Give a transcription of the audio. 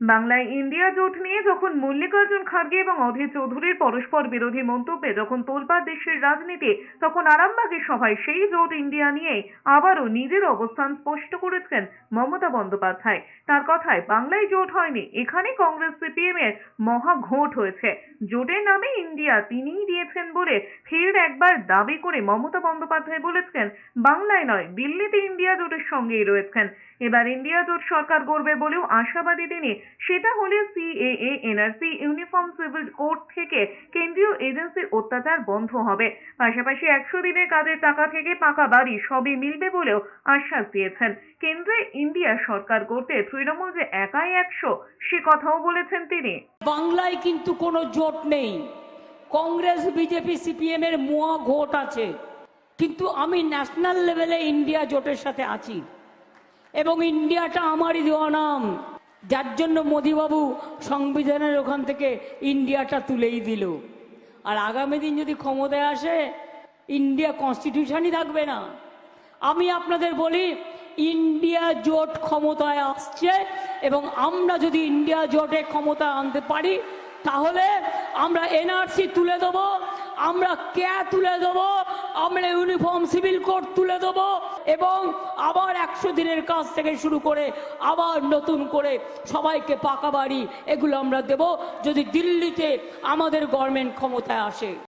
বাংলায় ইন্ডিয়া জোট নিয়ে যখন মল্লিকার্জুন খার্গে এবং অধীর চৌধুরীর পরস্পর বিরোধী মন্তব্যে যখন তোলপাড় দেশের রাজনীতি, তখন আরামবাগের সভায় সেই জোট ইন্ডিয়া নিয়ে আবারও নিজের অবস্থান স্পষ্ট করেছেন মমতা বন্দ্যোপাধ্যায়। তার কথায়, বাংলায় জোট হয়নি, এখানে কংগ্রেস সিপিএম এর মহা ঘোট হয়েছে। জোটের নামে ইন্ডিয়া তিনিই দিয়েছেন বলে ফের একবার দাবি করে মমতা বন্দ্যোপাধ্যায় বলেছেন, বাংলায় নয়, দিল্লিতে ইন্ডিয়া জোটের সঙ্গেই রয়েছেন। এবার ইন্ডিয়া জোট সরকার গড়বে বলেও আশাবাদী তিনি। সেটা হলে CAA NRC uniform civil code থেকে কেন্দ্রীয় এজেন্সির অত্যাচার বন্ধ হবে। পাশাপাশি একশো দিনের কাজের টাকা থেকে পাকা বাড়ি সবই মিলবে বলেও আশ্বাস দিয়েছেন। কেন্দ্রে ইন্ডিয়া সরকার গড়তে তৃণমূল যে একাই একশো, সে কথাও বলেছেন তিনি। বাংলায় কিন্তু কোনো জোট নেই। কংগ্রেস বিজেপি সিপিএম এর মোয়া ঘোট আছে। কিন্তু আমি ন্যাশনাল লেভেলে ইন্ডিয়া জোটের সাথে আছি। এবং ইন্ডিয়াটা আমারই দেওয়া নাম। যার জন্য মোদিবাবু সংবিধানের ওখান থেকে ইন্ডিয়াটা তুলেই দিল। আর আগামী দিন যদি ক্ষমতায় আসে, ইন্ডিয়া কনস্টিটিউশনই থাকবে না। আমি আপনাদের বলি, ইন্ডিয়া জোট ক্ষমতায় আসছে এবং আমরা যদি ইন্ডিয়া জোটে ক্ষমতা আনতে পারি, তাহলে আমরা এনআরসি তুলে দেবো, আমরা ক্যা তুলে দেবো আমরা ইউনিফর্ম সিভিল কোড তুলে দেব এবং আবার একশো দিনের কাজ থেকে শুরু করে আবার নতুন করে সবাইকে পাকা বাড়ি এগুলো আমরা দেব। যদি দিল্লিতে আমাদের গভর্নমেন্ট ক্ষমতায় আসে।